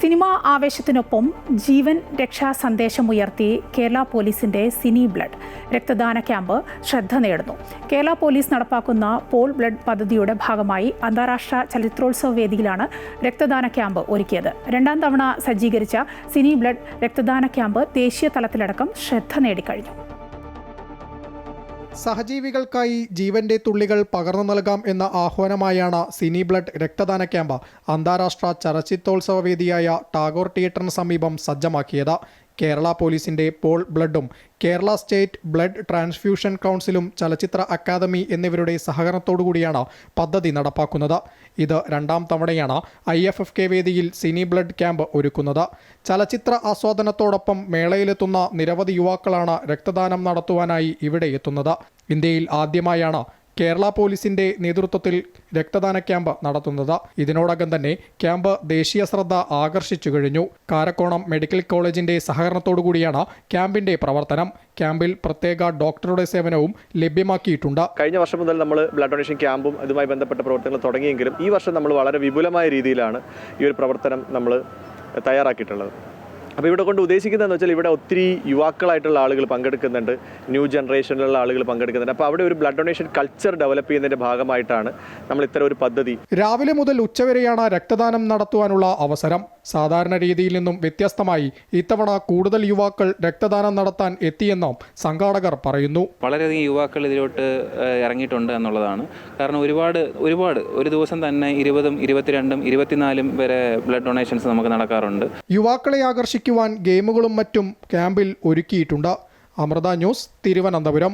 Cinema ആവേശത്തിനൊപ്പം ജീവൻ രക്ഷാ സന്ദേശം ഉയർത്തി കേരള പോലീസിന്റെ സിനി ബ്ലഡ് രക്തദാന ക്യാമ്പ് ശ്രദ്ധ നേടുന്നു. കേരള പോലീസ് നടപ്പാക്കുന്ന പോൾ ബ്ലഡ് പദ്ധതിയുടെ ഭാഗമായി അന്താരാഷ്ട്ര ചലച്ചിത്രോത്സവ വേദിയിലാണ് രക്തദാന ക്യാമ്പ് ഒരുക്കിയത്. രണ്ടാം തവണ സജ്ജീകരിച്ച സിനി ബ്ലഡ് രക്തദാന ക്യാമ്പ് ദേശീയ തലത്തിലടക്കം ശ്രദ്ധ നേടിക്കഴിഞ്ഞു. സഹജീവികൾക്കായി ജീവന്റെ തുള്ളികൾ പകർന്നു നൽകാം എന്ന ആഹ്വാനമായാണ് സിനി ബ്ലഡ് രക്തദാന ക്യാമ്പ് അന്താരാഷ്ട്ര ചലച്ചിത്രോത്സവ വേദിയായ ടാഗോർ തിയേറ്ററിന് സമീപം സജ്ജമാക്കിയത്. കേരള പോലീസിന്റെ പോൾ ബ്ലഡും കേരള സ്റ്റേറ്റ് ബ്ലഡ് ട്രാൻസ്ഫ്യൂഷൻ കൗൺസിലും ചലച്ചിത്ര അക്കാദമി എന്നിവരുടെ സഹകരണത്തോടുകൂടിയാണ് പദ്ധതി നടപ്പാക്കുന്നത്. ഇത് രണ്ടാം തവണയാണ് ഐ എഫ് എഫ് കെ വേദിയിൽ സിനി ബ്ലഡ് ക്യാമ്പ് ഒരുക്കുന്നത്. ചലച്ചിത്ര ആസ്വാദനത്തോടൊപ്പം മേളയിലെത്തുന്ന നിരവധി യുവാക്കളാണ് രക്തദാനം നടത്തുവാനായി ഇവിടെ എത്തുന്നത്. ഇന്ത്യയിൽ ആദ്യമായാണ് കേരള പോലീസിന്റെ നേതൃത്വത്തിൽ രക്തദാന ക്യാമ്പ് നടത്തുന്നത്. ഇതിനോടകം തന്നെ ക്യാമ്പ് ദേശീയ ശ്രദ്ധ ആകർഷിച്ചു കഴിഞ്ഞു. കാരക്കോണം മെഡിക്കൽ കോളേജിന്റെ സഹകരണത്തോടുകൂടിയാണ് ക്യാമ്പിന്റെ പ്രവർത്തനം. ക്യാമ്പിൽ പ്രത്യേക ഡോക്ടറുടെ സേവനവും ലഭ്യമാക്കിയിട്ടുണ്ട്. കഴിഞ്ഞ വർഷം മുതൽ നമ്മൾ ബ്ലഡ് ഡൊണേഷൻ ക്യാമ്പും ഇതുമായി ബന്ധപ്പെട്ട പ്രവർത്തനങ്ങൾ തുടങ്ങിയെങ്കിലും ഈ വർഷം നമ്മൾ വളരെ വിപുലമായ രീതിയിലാണ് ഈ ഒരു പ്രവർത്തനം നമ്മൾ തയ്യാറാക്കിയിട്ടുള്ളത്. അപ്പോൾ ഇവിടെ കൊണ്ട് ഉദ്ദേശിക്കുന്നതെന്ന് വെച്ചാൽ ഇവിടെ ഒത്തിരി യുവാക്കളായിട്ടുള്ള ആളുകൾ പങ്കെടുക്കുന്നുണ്ട്. ന്യൂ ജനറേഷനിലുള്ള ആളുകൾ പങ്കെടുക്കുന്നുണ്ട്. അപ്പോൾ അവിടെ ഒരു ബ്ലഡ് ഡൊണേഷൻ കൾച്ചർ ഡെവലപ്പ് ചെയ്യുന്നതിന്റെ ഭാഗമായിട്ടാണ് നമ്മൾ ഇത്തരം ഒരു പദ്ധതി രാവിലെ മുതൽ ഉച്ചവരെയാണ് രക്തദാനം നടത്തുവാനുള്ള അവസരം. സാധാരണ രീതിയിൽ നിന്നും വ്യത്യസ്തമായി ഇത്തവണ കൂടുതൽ യുവാക്കൾ രക്തദാനം നടത്താൻ എത്തിയെന്നും സംഘാടകർ പറയുന്നു. വളരെയധികം യുവാക്കൾ ഇതിലോട്ട് ഇറങ്ങിയിട്ടുണ്ട് എന്നുള്ളതാണ്. കാരണം ഒരുപാട് ഒരുപാട് ഒരു ദിവസം തന്നെ ഇരുപതും ഇരുപത്തിരണ്ടും ഇരുപത്തിനാലും വരെ ബ്ലഡ് ഡൊണേഷൻസ് നമുക്ക് നടക്കാറുണ്ട്. യുവാക്കളെ ആകർഷിക്കുവാൻ ഗെയിമുകളും മറ്റും ക്യാമ്പിൽ ഒരുക്കിയിട്ടുണ്ട്. അമൃത ന്യൂസ് തിരുവനന്തപുരം.